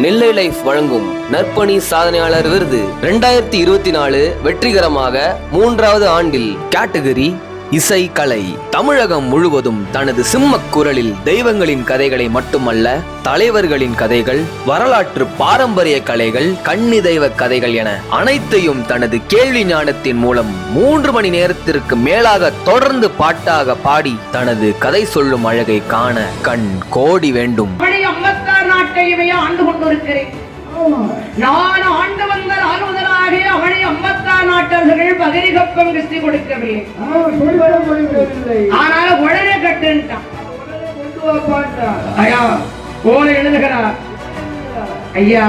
நெல்லை life வழங்கும் நற்பணி சாதனையாளர் விருது ரெண்டாயிரத்தி இருபத்தி நாலு வெற்றிகரமாக மூன்றாவது ஆண்டில் கேட்டகரி இசை கலை. தமிழகம் முழுவதும் தனது சிம்மக் குரலில் தெய்வங்களின் கதைகளை மட்டுமல்ல தலைவர்களின் கதைகள் வரலாற்று பாரம்பரிய கலைகள் கன்னி தெய்வ கதைகள் என அனைத்தையும் தனது கேள்வி ஞானத்தின் மூலம் மூன்று மணி நேரத்திற்கு மேலாக தொடர்ந்து பாட்டாக பாடி தனது கதை சொல்லும் அழகை காண கண் கோடி வேண்டும். வாழ்க்கையுமே ஆண்டு கொண்டிருக்கிறேன். நான் ஆண்டு வந்த ஆளுநராக அவனை அம்பத்தார் நாட்டவர்கள் பகிரிகப்பம் கிஸ்தி கொடுக்கவில்லை. ஆனால் உடனே கட்டுன்ட்டான். ஐயா போல எழுதுகிறார். ஐயா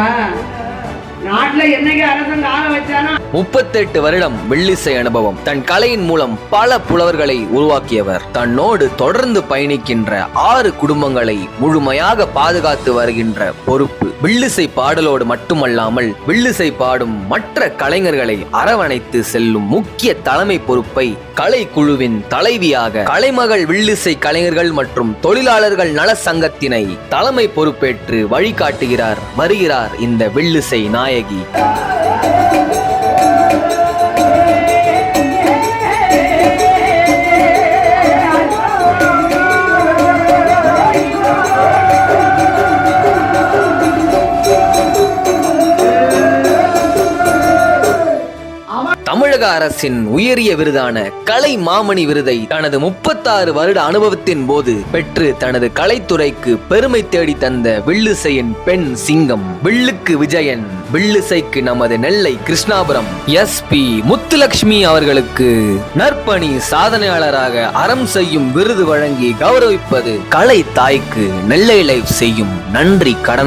நாட்டுல என்னைக்கு அரசன் ஆள வச்சானா முப்பத்தெட்டு வருடம் வெள்ளிசை அனுபவம். தன் கலையின் மூலம் பல புலவர்களை உருவாக்கியவர். தன்னோடு தொடர்ந்து பயணிக்கின்ற ஆறு குடும்பங்களை முழுமையாக பாதுகாத்து வருகின்ற பொறுப்பு. வில்லிசை பாடலோடு மட்டுமல்லாமல் வில்லிசை பாடும் மற்ற கலைஞர்களை அரவணைத்து செல்லும் முக்கிய தலைமை பொறுப்பை கலை குழுவின் தலைவியாக கலைமகள் வில்லிசை கலைஞர்கள் மற்றும் தொழிலாளர்கள் நல சங்கத்தினை தலைமை பொறுப்பேற்று வழிகாட்டுகிறார் வருகிறார் இந்த வில்லிசை நாயகி. தமிழக அரசின் உயரிய விருதான கலை மாமணி விருதை தனது முப்பத்தாறு வருட அனுபவத்தின் போது பெற்று தனது கலைத்துறைக்கு பெருமை தேடி தந்த வில்லுசையின் பெண் சிங்கம் வில்லுக்கு விஜயன். வில்லுசைக்கு நமது நெல்லை கிருஷ்ணாபுரம். எஸ் பி முத்துலட்சுமி அவர்களுக்கு நற்பணி சாதனையாளராக அறம் செய்யும் விருது வழங்கி கௌரவிப்பது கலை தாய்க்கு நெல்லை லைவ் செய்யும் நன்றி கடன்